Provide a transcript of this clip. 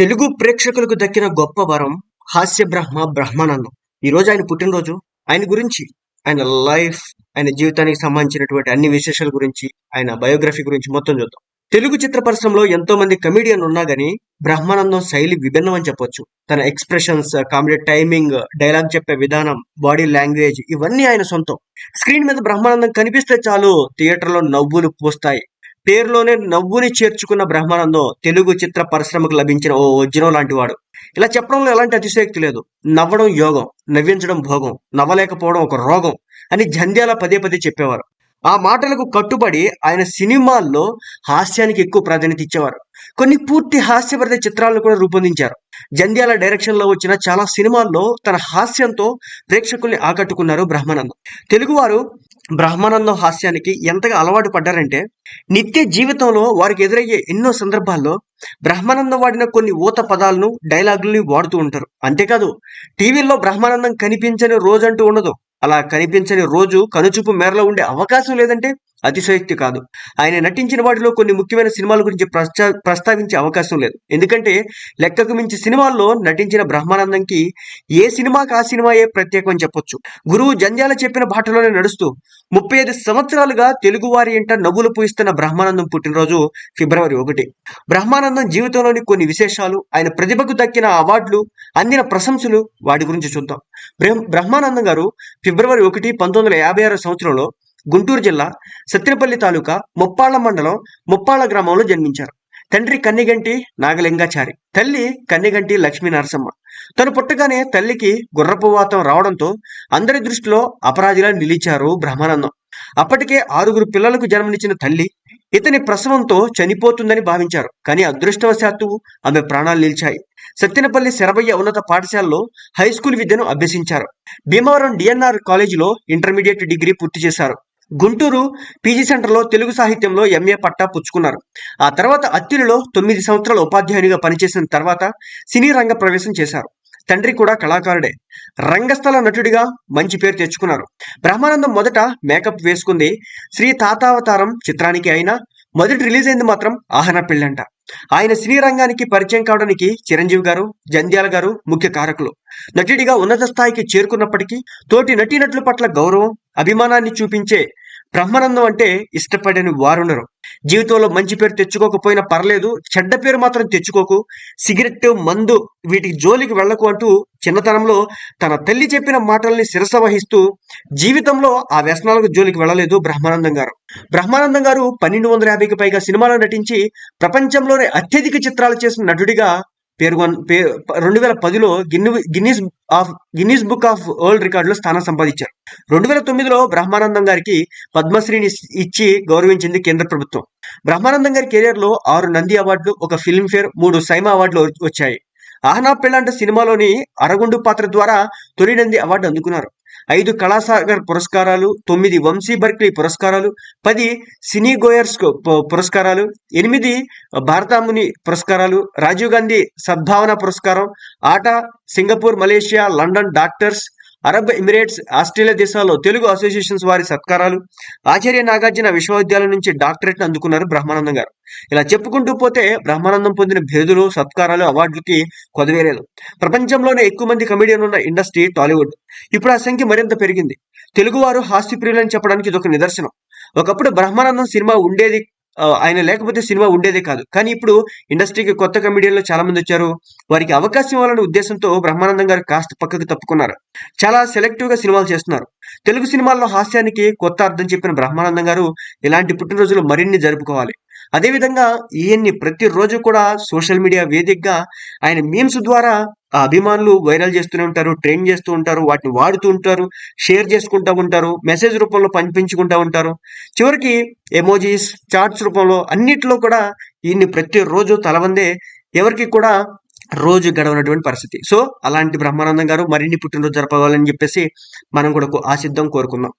తెలుగు ప్రేక్షకులకు దక్కిన గొప్ప వరం హాస్య బ్రహ్మ బ్రహ్మానందం. ఈ రోజు ఆయన పుట్టినరోజు. ఆయన గురించి ఆయన లైఫ్ ఆయన జీవితానికి సంబంధించినటువంటి అన్ని విశేషాల గురించి ఆయన బయోగ్రఫీ గురించి మొత్తం చూద్దాం. తెలుగు చిత్ర పరిశ్రమలో ఎంతో మంది కమెడియన్ ఉన్నా గానీ బ్రహ్మానందం శైలి విభిన్నం అని చెప్పొచ్చు. తన ఎక్స్ప్రెషన్స్ కామెడీ టైమింగ్ డైలాగ్ చెప్పే విధానం బాడీ లాంగ్వేజ్ ఇవన్నీ ఆయన సొంతం. స్క్రీన్ మీద బ్రహ్మానందం కనిపిస్తే చాలు థియేటర్లో నవ్వులు పూస్తాయి. పేరులోనే నవ్వుని చేర్చుకున్న బ్రహ్మానందం తెలుగు చిత్ర పరిశ్రమకు లభించిన ఓ వజ్రం లాంటి వాడు. ఇలా చెప్పడంలో ఎలాంటి అతిశయక్తి లేదు. నవ్వడం యోగం నవ్వించడం భోగం నవ్వలేకపోవడం ఒక రోగం అని జంధ్యాల పదే పదే చెప్పేవారు. ఆ మాటలకు కట్టుబడి ఆయన సినిమాల్లో హాస్యానికి ఎక్కువ ప్రాధాన్యత ఇచ్చేవారు. కొన్ని పూర్తి హాస్యభరిత చిత్రాలను కూడా రూపొందించారు. జంధ్యాల డైరెక్షన్లో వచ్చిన చాలా సినిమాల్లో తన హాస్యంతో ప్రేక్షకుల్ని ఆకట్టుకున్నారు బ్రహ్మానందం. తెలుగువారు బ్రహ్మానందం హాస్యానికి ఎంతగా అలవాటు పడ్డారంటే నిత్య జీవితంలో వారికి ఎదురయ్యే ఎన్నో సందర్భాల్లో బ్రహ్మానందం వాడిన కొన్ని ఊత పదాలను డైలాగుల్ని వాడుతూ ఉంటారు. అంతేకాదు టీవీల్లో బ్రహ్మానందం కనిపించని రోజు అంటూ ఉండదు. అలా కనిపించని రోజు కనుచూపు మేరలో ఉండే అవకాశం లేదంటే అతిశయోక్తి కాదు. ఆయన నటించిన వాటిలో కొన్ని ముఖ్యమైన సినిమాల గురించి ప్రస్తా ప్రస్తావించే అవకాశం లేదు. ఎందుకంటే లెక్కకు మించి సినిమాల్లో నటించిన బ్రహ్మానందంకి ఏ సినిమాకి ఆ సినిమాయే ప్రత్యేకం చెప్పొచ్చు. గురువు జంధ్యాల చెప్పిన బాటలోనే నడుస్తూ ముప్పై ఐదు సంవత్సరాలుగా తెలుగువారి ఇంట నవ్వులు పూయిస్తున్న బ్రహ్మానందం పుట్టినరోజు ఫిబ్రవరి ఒకటి. బ్రహ్మానందం జీవితంలోని కొన్ని విశేషాలు ఆయన ప్రతిభకు దక్కిన అవార్డులు అందిన ప్రశంసలు వాటి గురించి చూద్దాం. బ్రహ్మానందం గారు ఫిబ్రవరి ఒకటి పంతొమ్మిది వందల యాభై ఆరో సంవత్సరంలో గుంటూరు జిల్లా సత్తినపల్లి తాలూకా ముప్పాళ్ళ మండలం ముప్పాళ్ళ గ్రామంలో జన్మించారు. తండ్రి కన్నిగంటి నాగలింగాచారి తల్లి కన్నిగంటి లక్ష్మీ నరసమ్మ తను పుట్టగానే తల్లికి గుర్రపు వాతం రావడంతో అందరి దృష్టిలో అపరాధిలా నిలిచారు బ్రహ్మానందం. అప్పటికే ఆరుగురు పిల్లలకు జన్మనిచ్చిన తల్లి ఇతని ప్రసవంతో చనిపోతుందని భావించారు. కానీ అదృష్టవశాత్తు ఆమె ప్రాణాలు నిలిచాయి. సత్తెనపల్లి శరభయ్య ఉన్నత పాఠశాలలో హై స్కూల్ విద్యను అభ్యసించారు. భీమవరం డిఎన్ఆర్ కాలేజీలో ఇంటర్మీడియట్ డిగ్రీ పూర్తి చేశారు. గుంటూరు పీజీ సెంటర్లో తెలుగు సాహిత్యంలో ఎంఏ పట్టా పుచ్చుకున్నారు. ఆ తర్వాత అత్తిలిలో తొమ్మిది సంవత్సరాల ఉపాధ్యాయునిగా పనిచేసిన తర్వాత సినీ రంగ ప్రవేశం చేశారు. తండ్రి కూడా కళాకారుడే. రంగస్థల నటుడిగా మంచి పేరు తెచ్చుకున్నారు. బ్రహ్మానందం మొదట మేకప్ వేసుకుంది. శ్రీ తాతావతారం చిత్రానికి అయినా మొదటి రిలీజ్ అయింది మాత్రం ఆహన పెళ్ళంట. ఆయన సినీ రంగానికి పరిచయం కావడానికి చిరంజీవి గారు జంధ్యాల గారు ముఖ్య కారకులు. నటుడిగా ఉన్నత స్థాయికి చేరుకున్నప్పటికీ తోటి నటీనటుల పట్ల గౌరవం అభిమానాన్ని చూపించే బ్రహ్మానందం అంటే ఇష్టపడని వారుండరు. జీవితంలో మంచి పేరు తెచ్చుకోకపోయినా పర్లేదు చెడ్డ పేరు మాత్రం తెచ్చుకోకు. సిగరెట్ మందు వీటికి జోలికి వెళ్ళకు అంటూ చిన్నతనంలో తన తల్లి చెప్పిన మాటల్ని శిరస వహిస్తూ జీవితంలో ఆ వ్యసనాలకు జోలికి వెళ్ళలేదు బ్రహ్మానందం గారు. బ్రహ్మానందం గారు పన్నెండు వందల యాభైకి పైగా సినిమాలు నటించి ప్రపంచంలోనే అత్యధిక చిత్రాలు చేసిన నటుడిగా పేర్కొన్ పే రెండు వేల పదిలో గిన్ని Guinness of Guinness book of world రికార్డులో స్థానం సంపాదించారు. రెండు వేల తొమ్మిదిలో బ్రహ్మానందం గారికి పద్మశ్రీని ఇచ్చి గౌరవించింది కేంద్ర ప్రభుత్వం. బ్రహ్మానందం గారి కెరియర్లో ఆరు నంది అవార్డులు ఒక ఫిల్మ్ఫేర్ మూడు సైమా అవార్డులు వచ్చాయి. ఆహనా పెళ్ళంట సినిమాలోని అరగుండు పాత్ర ద్వారా తొలి నంది అవార్డు అందుకున్నారు. ఐదు కళాసాగర్ పురస్కారాలు తొమ్మిది వంశీ బర్క్లీ పురస్కారాలు పది సినీ గోయర్స్ పురస్కారాలు ఎనిమిది భారతాముని పురస్కారాలు రాజీవ్ గాంధీ సద్భావన పురస్కారం ఆట Singapore Malaysia London doctors Arab Emirates Australia దేశాల్లో తెలుగు అసోసియేషన్స్ వారి సత్కారాలు ఆచార్య నాగార్జున విశ్వవిద్యాలయం నుంచి డాక్టరేట్ను అందుకున్నారు బ్రహ్మానందం గారు. ఇలా చెప్పుకుంటూ పోతే బ్రహ్మానందం పొందిన బిరుదులు సత్కారాలు అవార్డులకి కొదవేలేదు. ప్రపంచంలోనే ఎక్కువ మంది కమెడియన్ ఉన్న ఇండస్ట్రీ టాలీవుడ్ ఇప్పుడు ఆ సంఖ్య మరింత పెరిగింది. తెలుగువారు హాస్యప్రియులని చెప్పడానికి ఇది ఒక నిదర్శనం. ఒకప్పుడు బ్రహ్మానందం సినిమా ఉండేది ఆయన లేకపోతే సినిమా ఉండేదే కాదు. కానీ ఇప్పుడు ఇండస్ట్రీకి కొత్త కమెడియన్లు చాలా మంది వచ్చారు. వారికి అవకాశం ఇవ్వాలనే ఉద్దేశంతో బ్రహ్మానందం గారు కాస్త పక్కకు తప్పుకున్నారు. చాలా సెలెక్టివ్గా సినిమాలు చేస్తున్నారు. తెలుగు సినిమాల్లో హాస్యానికి కొత్త అర్థం చెప్పిన బ్రహ్మానందం గారు ఇలాంటి పుట్టినరోజులు మరిన్ని జరుపుకోవాలి. అదేవిధంగా ఈయన్ని ప్రతిరోజు కూడా సోషల్ మీడియా వేదికగా ఆయన మీమ్స్ ద్వారా ఆ అభిమానులు వైరల్ చేస్తూనే ఉంటారు ట్రైన్ చేస్తూ ఉంటారు వాటిని వాడుతూ ఉంటారు షేర్ చేసుకుంటూ ఉంటారు మెసేజ్ రూపంలో పంపించుకుంటూ ఉంటారు. చివరికి ఎమోజీస్ చార్ట్స్ రూపంలో అన్నిట్లో కూడా ఈయన్ని ప్రతిరోజు తలవందే ఎవరికి కూడా రోజు గడవనటువంటి పరిస్థితి. సో అలాంటి బ్రహ్మానందం గారు మరిన్ని పుట్టినరోజు జరపవాలని చెప్పేసి మనం కూడా ఆశిద్దాం కోరుకుందాం.